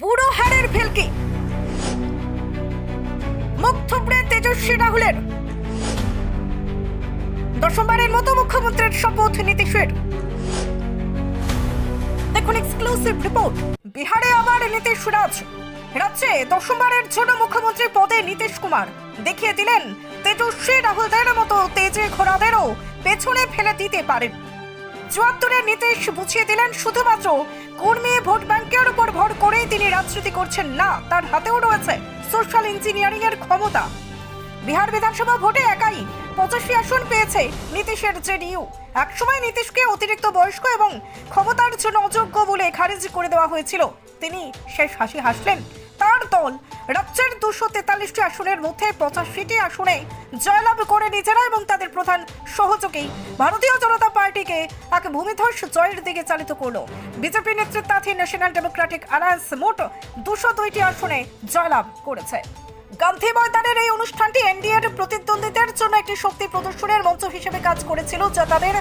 বুড়ো হাড়ের ভেলকি। মুখ থুবড়ে তেজস্বী রাহুলের। দশমবারের মতো মুখ্যমন্ত্রীর শপথ নীতিশের। দেখুন এক্সক্লুসিভ রিপোর্ট বিহারে আবার নীতিশ রাজ রাজ্যে দশমবারের জন্য মুখ্যমন্ত্রী পদে নীতিশ কুমার। দেখিয়ে দিলেন তেজস্বী রাহুলদের মতো তেজে ঘোড়াদেরও পেছনে ফেলে দিতে পারেন। চুয়াত্তরের নীতিশ বুঝিয়ে দিলেন শুধুমাত্র কর্মী ভোট ব্যাংকের উপর ভর করেই তিনি রাজনীতি করছেন? না, তার হাতেও রয়েছে সোশ্যাল ইঞ্জিনিয়ারিং এর ক্ষমতা। বিহার বিধানসভা ভোটে একাই পঁচাশি আসন পেয়েছে নীতিশের জেডিইউ। একসময় নীতিশকে অতিরিক্ত বয়স্ক এবং ক্ষমতার জন্য অযোগ্য বলে খারিজ করে দেওয়া হয়েছিল। তিনি শেষ হাসি হাসলেন। তার দল রাজ্যের দুশো তেতাল্লিশটি আসনের মধ্যে পঁচাশিটি আসনে জয়লাভ করে নিজেরা এবং তাদের প্রধান সহযোগী ভারতীয় জনতা পার্টিকে এক ভূমিধ্বস জয়ের দিকে চালিত করল। বিজেপি নেতৃত্বাধীন ন্যাশনাল ডেমোক্রেটিক অ্যালায়েন্স মোট দুশো দুইটি আসনে জয়লাভ করেছে। গান্ধী ময়দানের এই অনুষ্ঠানটি এনডিএর প্রতিদ্বন্দ্বীদের জন্য একটি শক্তি প্রদর্শনের মঞ্চ হিসেবে কাজ করেছিল, যা তাদের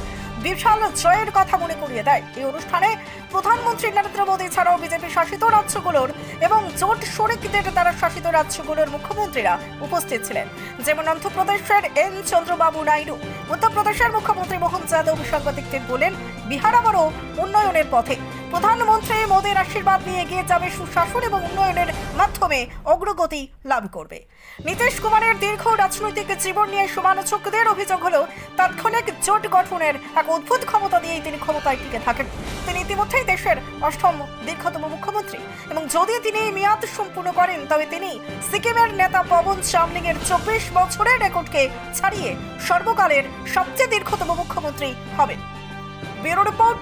বিশাল জয়ের কথা মনে করিয়ে দেয়। এই অনুষ্ঠানে প্রধানমন্ত্রী নরেন্দ্র মোদী ছাড়াও বিজেপি শাসিত রাজ্যগুলোর এবং জোট শরিকদের দ্বারা শাসিত রাজ্যগুলোর মুখ্যমন্ত্রীরা উপস্থিত ছিলেন। যেমন অন্ধ্রপ্রদেশের এন চন্দ্রবাবু নাইডু, উত্তরপ্রদেশের মুখ্যমন্ত্রী মোহন যাদব সাংবাদিকদের বলেন, বিহার আবারও উন্নয়নের পথে। প্রধানমন্ত্রী মোদীর আশীর্বাদ নিয়ে এগিয়ে যাবে সুশাসন এবং উন্নয়নের মাধ্যমে অগ্রগতি লাভ করবে। নীতিশ কুমারের দীর্ঘ রাজনৈতিক জীবন নিয়ে সমালোচকদের অভিযোগ হলো, তাৎক্ষণিক জোট গঠনের এক অদ্ভুত ক্ষমতা দিয়েই তিনি ক্ষমতায় টিকে থাকেন। তিনি ইতিমধ্যেই দেশের অষ্টম দীর্ঘতম মুখ্যমন্ত্রী এবং যদি তিনি এই মেয়াদ সম্পূর্ণ করেন, তবে তিনি সিকিমের নেতা পবন চামলিং এর চব্বিশ বছরের রেকর্ডকে ছাড়িয়ে সর্বকালের সবচেয়ে দীর্ঘতম মুখ্যমন্ত্রী হবেন। Bureau report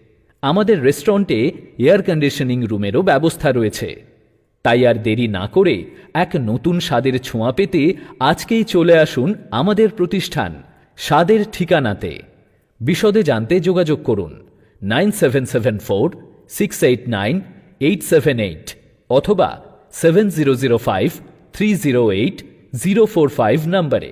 আমাদের রেস্টুরেন্টে এয়ার কন্ডিশনিং রুমেরও ব্যবস্থা রয়েছে। তাই আর দেরি না করে এক নতুন স্বাদের ছোঁয়া পেতে আজকেই চলে আসুন আমাদের প্রতিষ্ঠান, স্বাদের ঠিকানাতে। বিশদে জানতে যোগাযোগ করুন nine seven seven four, six eight nine, eight seven eight অথবা seven zero zero five, three zero eight, zero four five নম্বরে।